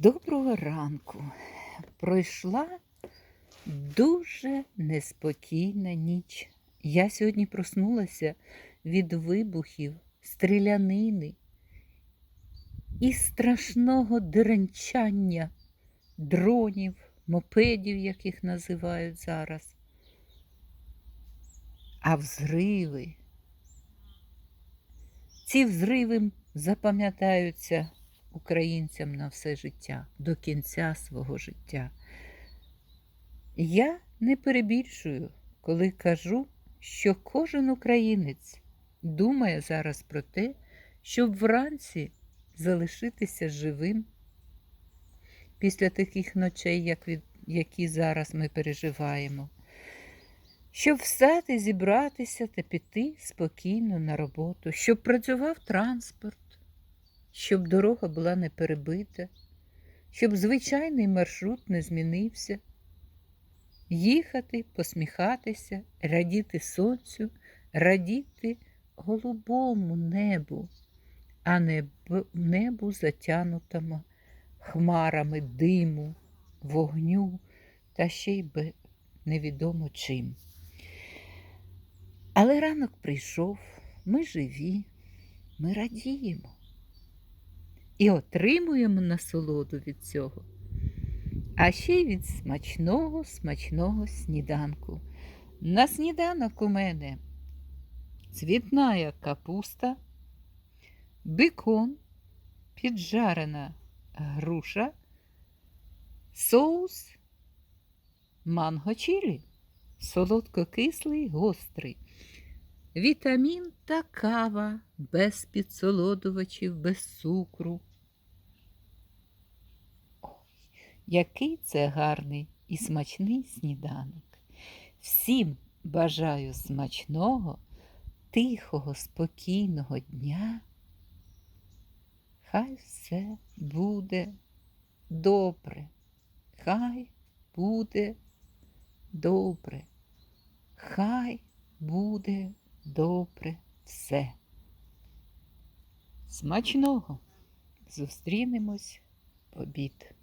Доброго ранку. Пройшла дуже неспокійна ніч. Я сьогодні проснулася від вибухів, стрілянини і страшного деренчання дронів, мопедів, яких називають зараз. А взриви. Ці взриви запам'ятаються українцям на все життя, до кінця свого життя. Я не перебільшую, коли кажу, що кожен українець думає зараз про те, щоб вранці залишитися живим після таких ночей, як від, які зараз ми переживаємо. Щоб встати, зібратися та піти спокійно на роботу, щоб працював транспорт, щоб дорога була не перебита, щоб звичайний маршрут не змінився, їхати, посміхатися, радіти сонцю, радіти голубому небу, а не небу затянутому хмарами диму, вогню та ще й би невідомо чим. Але ранок прийшов, ми живі, ми радіємо і отримуємо насолоду від цього. А ще й від смачного, смачного сніданку. На сніданок у мене цвітна капуста, бекон, піджарена груша, соус, манго чилі, солодко-кислий, гострий. Вітамін та кава без підсолодувачів, без цукру. Ой, який це гарний і смачний сніданок. Всім бажаю смачного, тихого, спокійного дня. Хай все буде добре. Хай буде добре. Хай буде добре все. Смачного! Зустрінемось в обід.